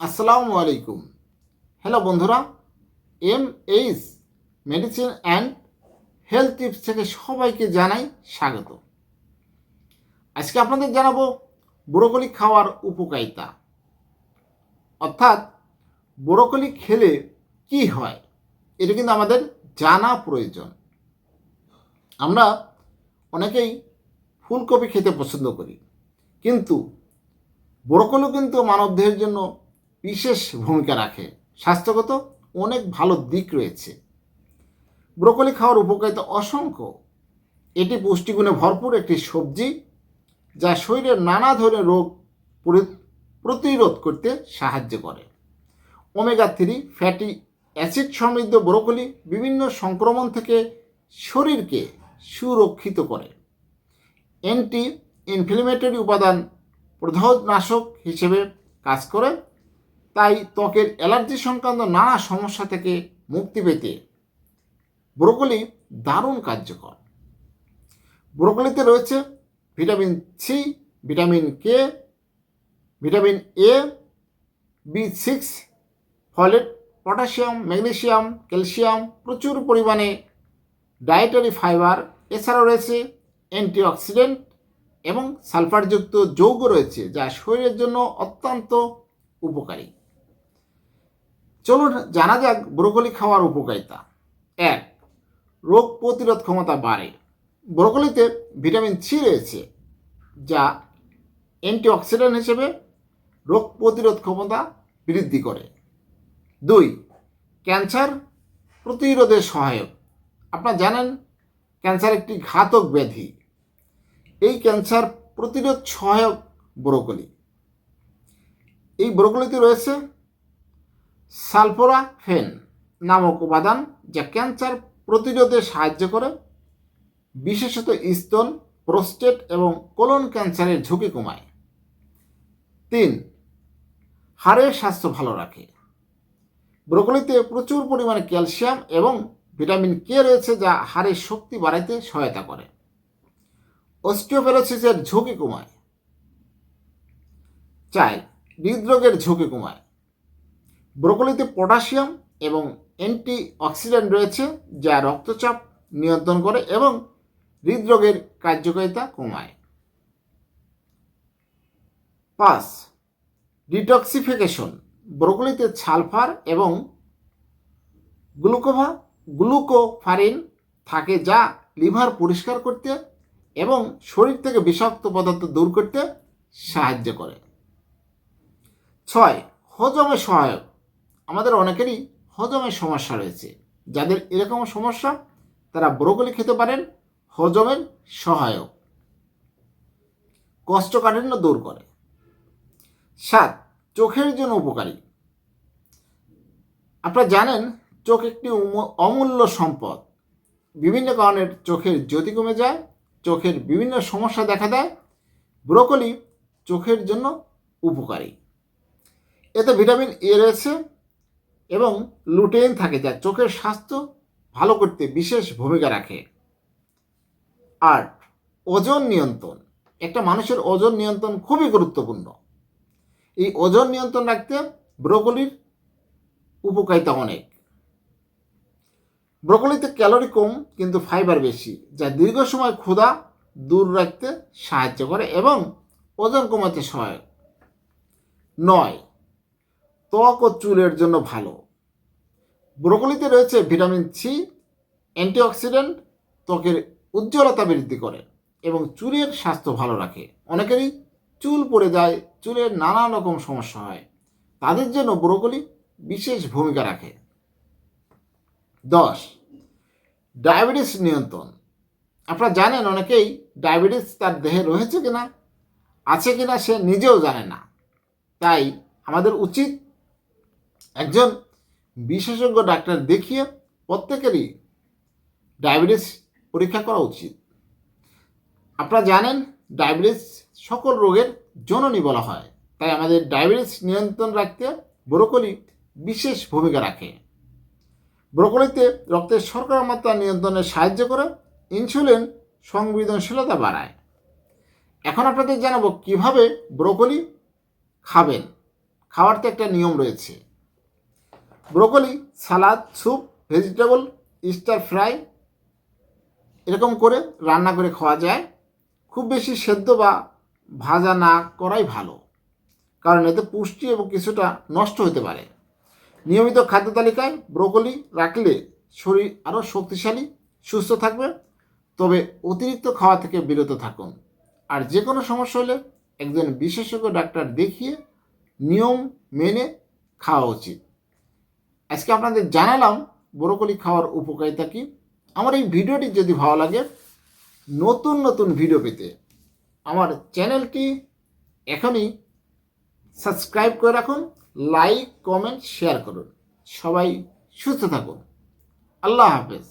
আসসালামু আলাইকুম। হ্যালো বন্ধুরা, M H medicine and health tips থেকে সবাইকে জানাই স্বাগত। আজকে আপনাদের জানাব ব্রোকলি খাওয়ার উপকারিতা। অর্থাৎ ব্রোকলি খেলে কি হয়, এটা কিন্তু আমাদের জানা প্রয়োজন। আমরা অনেকেই ফুলকপি খেতে পছন্দ করি, কিন্তু ব্রোকলি কিন্তু মানবদেহের জন্য বিশেষ ভূমিকা রাখে। স্বাস্থ্যগত অনেক ভালো দিক রয়েছে। ব্রোকলি খাওয়ার উপকারিতা অসংখ্য। এটি পুষ্টিগুণে ভরপুর একটি সবজি যা শরীরের নানা ধরনের রোগ পরি- প্রতিরোধ করতে সাহায্য করে। ওমেগা থ্রি ফ্যাটি অ্যাসিড সমৃদ্ধ ব্রোকলি বিভিন্ন সংক্রমণ থেকে শরীরকে সুরক্ষিত করে। অ্যান্টি ইনফ্লেমেটরি উপাদান প্রদাহনাশক হিসেবে কাজ করে। তাই ত্বকের অ্যালার্জি সংক্রান্ত নানা সমস্যা থেকে মুক্তি পেতে ব্রোকলি দারুণ কার্যকর। ব্রোকলিতে রয়েছে vitamin C, vitamin K, vitamin A, B six, folate, potassium, magnesium, calcium প্রচুর পরিমাণে ডায়েটারি ফাইবার, এছাড়াও রয়েছে অ্যান্টিঅক্সিডেন্ট এবং সালফারযুক্ত যৌগ রয়েছে যা শরীরের জন্য অত্যন্ত উপকারী। চলুন জানা যাক ব্রোকলি খাওয়ার উপকারিতা। এক, রোগ প্রতিরোধ ক্ষমতা বাড়ে। ব্রোকলিতে ভিটামিন সি রয়েছে, যা অ্যান্টিঅক্সিডেন্ট হিসেবে রোগ প্রতিরোধ ক্ষমতা বৃদ্ধি করে। দুই, ক্যান্সার প্রতিরোধে সহায়ক। আপনারা জানেন, ক্যান্সার একটি ঘাতক ব্যাধি। এই ক্যান্সার প্রতিরোধ সহায়ক ব্রোকলি। এই ব্রোকলিতে রয়েছে সালফোরাফেন নামক উপাদান যা ক্যান্সার প্রতিরোধে সাহায্য করে, বিশেষত স্তন, প্রোস্টেট এবং কোলন ক্যান্সারের ঝুঁকি কমায়। তিন, হাড়ের স্বাস্থ্য ভালো রাখে। ব্রোকলিতে প্রচুর পরিমাণে ক্যালসিয়াম এবং ভিটামিন কে রয়েছে যা হাড়ের শক্তি বাড়াইতে সহায়তা করে। অস্টিওপেরোসিসের ঝুঁকি কমায়। চাই হৃদরোগের ঝুঁকি কমায়। ব্রোকলিতে পটাশিয়াম এবং অ্যান্টি অক্সিডেন্ট রয়েছে যা রক্তচাপ নিয়ন্ত্রণ করে এবং হৃদরোগের কার্যকারিতা কমায়। পাঁচ, ডিটক্সিফিকেশন। ব্রোকলিতে সালফার এবং গ্লুকোভা, গ্লুকোফারিন থাকে যা লিভার পরিষ্কার করতে এবং শরীর থেকে বিষাক্ত পদার্থ দূর করতে সাহায্য করে। ছয়, হজমে সহায়ক। আমাদের অনেকেরই হজমের সমস্যা রয়েছে। যাদের এরকম সমস্যা, তারা ব্রোকলি খেতে পারেন, হজমের সহায়ক। কোষ্ঠকাঠিন্য দূর করে। সাত, চোখের জন্য উপকারী। আপনারা জানেন, চোখ একটি অমূল্য সম্পদ। বিভিন্ন কারণের চোখের জ্যোতি কমে যায়, চোখের বিভিন্ন সমস্যা দেখা দেয়। ব্রোকলি চোখের জন্য উপকারী। এতে ভিটামিন এ রয়েছে এবং লুটেন থাকে যা চোখের স্বাস্থ্য ভালো করতে বিশেষ ভূমিকা রাখে। আর ওজন নিয়ন্ত্রণ, একটা মানুষের ওজন নিয়ন্ত্রণ খুবই গুরুত্বপূর্ণ। এই ওজন নিয়ন্ত্রণ রাখতে ব্রোকলির উপকারিতা অনেক। ব্রোকলিতে ক্যালোরি কম কিন্তু ফাইবার বেশি, যা দীর্ঘ সময় ক্ষুধা দূর রাখতে সাহায্য করে এবং ওজন কমাতে সহায়ক। নয় ত্বক ও চুলের জন্য ভালো। ব্রোকলিতে রয়েছে ভিটামিন সি অ্যান্টিঅক্সিডেন্ট, ত্বকের উজ্জ্বলতা বৃদ্ধি করে এবং চুলের স্বাস্থ্য ভালো রাখে। অনেকেরই চুল পড়ে যায়, চুলের নানা রকম সমস্যা হয়। তাদের জন্য ব্রোকলি বিশেষ ভূমিকা রাখে। দশ, ডায়াবেটিস নিয়ন্ত্রণ। আপনারা জানেন অনেকেই ডায়াবেটিস তার দেহে রয়েছে কিনা, আছে কিনা সে নিজেও জানে না। তাই আমাদের উচিত একজন বিশেষজ্ঞ ডাক্তার দেখিয়ে প্রত্যেকেরই ডায়াবেটিস পরীক্ষা করা উচিত। আপনারা জানেন, ডায়াবেটিস সকল রোগের জননী বলা হয়। তাই আমাদের ডায়াবেটিস নিয়ন্ত্রণ রাখতে ব্রোকলি বিশেষ ভূমিকা রাখে। ব্রোকলিতে রক্তের শর্করা মাত্রা নিয়ন্ত্রণে সাহায্য করে, ইনসুলিন সংবেদনশীলতা বাড়ায়। এখন আপনাদের জানাব, কীভাবে ব্রোকলি খাবেন? খাওয়ার তো একটা নিয়ম রয়েছে। Broccoli, salad, soup, vegetable stir fry, এরকম করে রান্না করে খাওয়া যায়। খুব বেশি সেদ্ধ বা ভাজা না করাই ভালো, কারণ এতে পুষ্টি এবং কিছুটা নষ্ট হতে পারে। নিয়মিত খাদ্য তালিকায় ব্রোকলি রাখলে শরীর আরও শক্তিশালী, সুস্থ থাকবে। তবে অতিরিক্ত খাওয়া থেকে বিরত থাকুন। আর যে কোনো সমস্যা হলে একজন বিশেষজ্ঞ ডাক্তার দেখিয়ে নিয়ম মেনে খাওয়া উচিত। আজকে আপনাদের জানালাম ব্রোকলি খাওয়ার উপকারিতা কী? আমার এই ভিডিওটি যদি ভালো লাগে, নতুন নতুন ভিডিও পেতে আমার চ্যানেলটি এখনই সাবস্ক্রাইব করে রাখুন, লাইক, কমেন্ট, শেয়ার করুন। সবাই সুস্থ থাকুন। আল্লাহ হাফেজ।